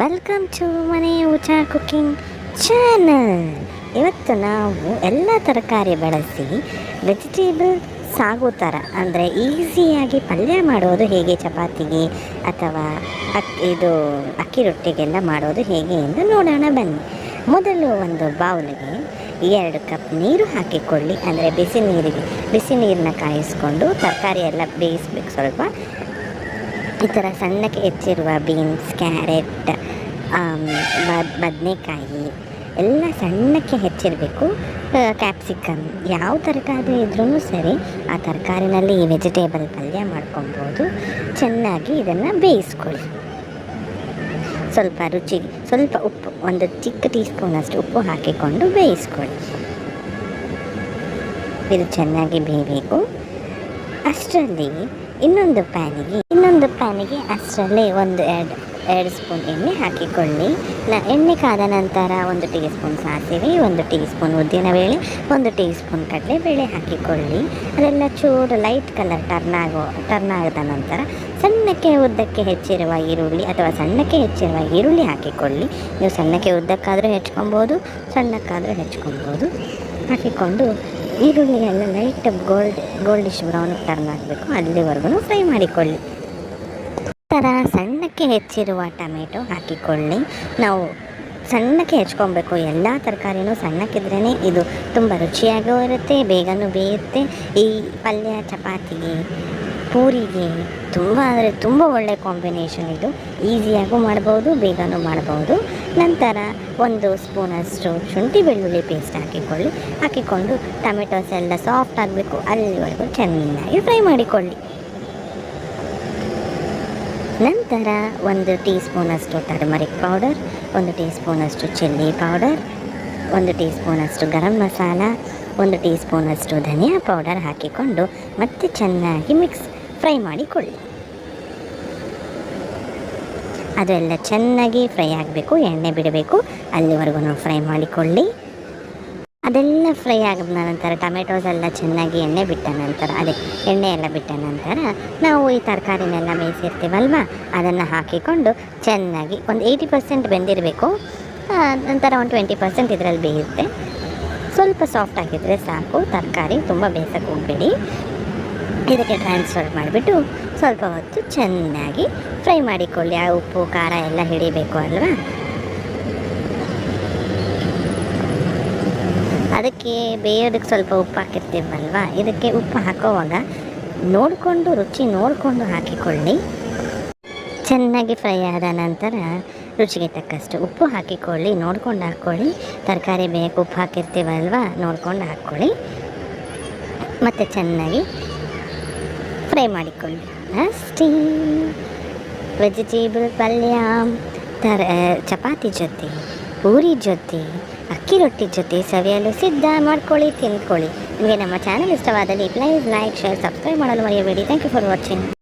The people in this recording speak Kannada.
ವೆಲ್ಕಮ್ ಟು ಮನೆ ಊಟ ಕುಕ್ಕಿಂಗ್ ಚಾನಲ್ ಇವತ್ತು ನಾವು ಎಲ್ಲ ತರಕಾರಿ ಬಳಸಿ ವೆಜಿಟೇಬಲ್ ಸಾಗು ಥರ ಅಂದರೆ ಈಸಿಯಾಗಿ ಪಲ್ಯ ಮಾಡೋದು ಹೇಗೆ, ಚಪಾತಿಗೆ ಅಥವಾ ಅಕ್ಕಿ ಇದು ಅಕ್ಕಿ ರೊಟ್ಟಿಗೆಲ್ಲ ಮಾಡೋದು ಹೇಗೆ ಎಂದು ನೋಡೋಣ ಬನ್ನಿ. ಮೊದಲು ಒಂದು ಬೌಲ್ಗೆ ಎರಡು ಕಪ್ ನೀರು ಹಾಕಿಕೊಳ್ಳಿ, ಅಂದರೆ ಬಿಸಿ ನೀರಿಗೆ, ಬಿಸಿ ನೀರನ್ನ ಕಾಯಿಸ್ಕೊಂಡು ತರಕಾರಿ ಎಲ್ಲ ಬೇಯಿಸ್ಬೇಕು ಸ್ವಲ್ಪ. ಈ ಥರ ಸಣ್ಣಕ್ಕೆ ಹೆಚ್ಚಿರುವ ಬೀನ್ಸ್, ಕ್ಯಾರೆಟ್ ಬದನೆಕಾಯಿ ಎಲ್ಲ ಸಣ್ಣಕ್ಕೆ ಹೆಚ್ಚಿರಬೇಕು. ಕ್ಯಾಪ್ಸಿಕಮ್ ಯಾವ ತರಕಾರಿ ಇದ್ರೂ ಸರಿ, ಆ ತರಕಾರಿನಲ್ಲಿ ಈ ವೆಜಿಟೇಬಲ್ ಪಲ್ಯ ಮಾಡ್ಕೊಬೋದು. ಚೆನ್ನಾಗಿ ಇದನ್ನು ಬೇಯಿಸ್ಕೊಳ್ಳಿ. ಸ್ವಲ್ಪ ರುಚಿ, ಸ್ವಲ್ಪ ಉಪ್ಪು, ಒಂದು ಚಿಕ್ಕ ಟೀ ಸ್ಪೂನಷ್ಟು ಉಪ್ಪು ಹಾಕಿಕೊಂಡು ಬೇಯಿಸ್ಕೊಳ್ಳಿ. ಇದು ಚೆನ್ನಾಗಿ ಬೇಯಬೇಕು. ಅಷ್ಟರಲ್ಲಿ ಇನ್ನೊಂದು ಪ್ಯಾನಿಗೆ ಇನ್ನೊಂದು ಪ್ಯಾನಿಗೆ ಅಷ್ಟರಲ್ಲೇ ಒಂದು ಎರಡು ಎರಡು ಸ್ಪೂನ್ ಎಣ್ಣೆ ಹಾಕಿಕೊಳ್ಳಿ. ನ, ಎಣ್ಣೆ ಕಾದ ನಂತರ ಒಂದು ಟೀ ಸ್ಪೂನ್ ಸಾಸಿವೆ, ಒಂದು ಟೀ ಸ್ಪೂನ್ ಉದ್ದಿನಬೇಳೆ ಒಂದು ಟೀ ಸ್ಪೂನ್ ಕಡಲೆಬೇಳೆ ಹಾಕಿಕೊಳ್ಳಿ. ಅದೆಲ್ಲ ಚೂರು ಲೈಟ್ ಕಲರ್ ಟರ್ನ್ ಆಗೋ, ಟರ್ನ್ ಆದ ನಂತರ ಸಣ್ಣಕ್ಕೆ ಉದ್ದಕ್ಕೆ ಹೆಚ್ಚಿರುವ ಈರುಳ್ಳಿ ಅಥವಾ ಸಣ್ಣಕ್ಕೆ ಹೆಚ್ಚಿರುವ ಈರುಳ್ಳಿ ಹಾಕಿಕೊಳ್ಳಿ. ನೀವು ಸಣ್ಣಕ್ಕೆ ಉದ್ದಕ್ಕಾದರೂ ಹೆಚ್ಕೊಬೋದು, ಸಣ್ಣಕ್ಕಾದರೂ ಹೆಚ್ಕೊಬೋದು. ಹಾಕಿಕೊಂಡು ಈರುಳ್ಳಿಯೆಲ್ಲ light gold goldish brown turn ಆಗಬೇಕು ಅಲ್ಲಿವರೆಗೂ ಫ್ರೈ ಮಾಡಿಕೊಳ್ಳಿ. ಥರ ಸಣ್ಣಕ್ಕೆ ಹೆಚ್ಚಿರುವ ಟೊಮೆಟೊ ಹಾಕಿಕೊಳ್ಳಿ. ನಾವು ಸಣ್ಣಕ್ಕೆ ಹೆಚ್ಕೊಬೇಕು. ಎಲ್ಲ ತರಕಾರಿನೂ ಸಣ್ಣಕ್ಕಿದ್ರೇ ಇದು ತುಂಬ ರುಚಿಯಾಗೂ ಇರುತ್ತೆ, ಬೇಗನೂ ಬೇಯುತ್ತೆ. ಈ ಪಲ್ಯ, ಚಪಾತಿಗೆ ಪೂರಿಗೆ ತುಂಬ ಅಂದರೆ ತುಂಬ ಒಳ್ಳೆ ಕಾಂಬಿನೇಷನ್ ಇದು. ಈಸಿಯಾಗೂ ಮಾಡ್ಬೋದು, ಬೇಗನೂ ಮಾಡ್ಬೋದು. ನಂತರ ಒಂದು ಸ್ಪೂನಷ್ಟು ಶುಂಠಿ ಬೆಳ್ಳುಳ್ಳಿ ಪೇಸ್ಟ್ ಹಾಕಿಕೊಳ್ಳಿ. ಹಾಕಿಕೊಂಡು ಟೊಮೆಟೊಸ್ ಎಲ್ಲ ಸಾಫ್ಟ್ ಆಗಬೇಕು. ಅಲ್ಲಿವರೆಗೂ ಚೆನ್ನಾಗಿ ಫ್ರೈ ಮಾಡಿಕೊಳ್ಳಿ. ನಂತರ ಒಂದು ಟೀ ಸ್ಪೂನಷ್ಟು ಟರ್ಮರಿಕ್ ಪೌಡರ್ ಒಂದು ಟೀ ಸ್ಪೂನಷ್ಟು ಚಿಲ್ಲಿ ಪೌಡರ್ ಒಂದು ಟೀ ಸ್ಪೂನಷ್ಟು ಗರಂ ಮಸಾಲ ಒಂದು ಟೀ ಸ್ಪೂನಷ್ಟು ಧನಿಯಾ ಪೌಡರ್ ಹಾಕಿಕೊಂಡು ಮತ್ತೆ ಚೆನ್ನಾಗಿ ಮಿಕ್ಸ್ ಫ್ರೈ ಮಾಡಿಕೊಳ್ಳಿ. ಅದೆಲ್ಲ ಚೆನ್ನಾಗಿ ಫ್ರೈ ಆಗಬೇಕು, ಎಣ್ಣೆ ಬಿಡಬೇಕು, ಅಲ್ಲಿವರೆಗೂ ಫ್ರೈ ಮಾಡಿಕೊಳ್ಳಿ. ಅದೆಲ್ಲ ಫ್ರೈ ಆಗಿದ ನಂತರ, ಟೊಮೆಟೊಸ್ ಎಲ್ಲ ಚೆನ್ನಾಗಿ ಎಣ್ಣೆ ಬಿಟ್ಟ ನಂತರ, ಅದೇ ಎಣ್ಣೆ ಎಲ್ಲ ಬಿಟ್ಟ ನಂತರ ನಾವು ಈ ತರಕಾರಿನೆಲ್ಲ ಬೇಯಿಸಿರ್ತೀವಲ್ವ, ಅದನ್ನು ಹಾಕಿಕೊಂಡು ಚೆನ್ನಾಗಿ ಒಂದು ಏಯ್ಟಿ ಪರ್ಸೆಂಟ್ ಬೆಂದಿರಬೇಕು. ನಂತರ ಒಂದು ಟ್ವೆಂಟಿ ಪರ್ಸೆಂಟ್ ಇದರಲ್ಲಿ ಬೇಯುತ್ತೆ. ಸ್ವಲ್ಪ ಸಾಫ್ಟ್ ಆಗಿದ್ದರೆ ಸಾಕು, ತರಕಾರಿ ತುಂಬ ಬೇಯಿಸಕ್ಕೆ ಹೋಗಬೇಡಿ. ಇದಕ್ಕೆ ಟ್ರಾನ್ಸ್ಫರ್ ಮಾಡಿಬಿಟ್ಟು ಸ್ವಲ್ಪ ಹೊತ್ತು ಚೆನ್ನಾಗಿ ಫ್ರೈ ಮಾಡಿಕೊಳ್ಳಿ. ಆ ಉಪ್ಪು, ಖಾರ ಎಲ್ಲ ಹಿಡಿಬೇಕು ಅಲ್ವಾ? ಅದಕ್ಕೆ ಬೇಯೋದಕ್ಕೆ ಸ್ವಲ್ಪ ಉಪ್ಪು ಹಾಕಿರ್ತೀವಲ್ವಾ? ಇದಕ್ಕೆ ಉಪ್ಪು ಹಾಕೋವಾಗ ನೋಡಿಕೊಂಡು, ರುಚಿ ನೋಡಿಕೊಂಡು ಹಾಕಿಕೊಳ್ಳಿ. ಚೆನ್ನಾಗಿ ಫ್ರೈ ಆದ ನಂತರ ರುಚಿಗೆ ತಕ್ಕಷ್ಟು ಉಪ್ಪು ಹಾಕಿಕೊಳ್ಳಿ, ನೋಡ್ಕೊಂಡು ಹಾಕ್ಕೊಳ್ಳಿ ತರಕಾರಿ ಬೇಕು ಉಪ್ಪು ಹಾಕಿರ್ತೀವಲ್ವಾ? ನೋಡ್ಕೊಂಡು ಹಾಕ್ಕೊಳ್ಳಿ ಮತ್ತು ಚೆನ್ನಾಗಿ ಫ್ರೈ ಮಾಡಿಕೊಳ್ಳಿ ಅಷ್ಟೇ. ವೆಜಿಟೇಬಲ್ ಪಲ್ಯ, ತರ ಚಪಾತಿ ಜೊತೆ, ಪೂರಿ ಜೊತೆ, ಅಕ್ಕಿ ರೊಟ್ಟಿ ಜೊತೆ, ಸವಿಯಲು ಸಿದ್ಧ ಮಾಡ್ಕೊಳ್ಳಿ, ತಿನ್ಕೊಳ್ಳಿ. ನಿಮಗೆ ನಮ್ಮ ಚಾನಲ್ ಇಷ್ಟವಾದಲ್ಲಿ ಪ್ಲೀಸ್ ಲೈಕ್ ಶೇರ್ ಸಬ್ಸ್ಕ್ರೈಬ್ ಮಾಡಲು ಮರೆಯಬೇಡಿ. Thank you for watching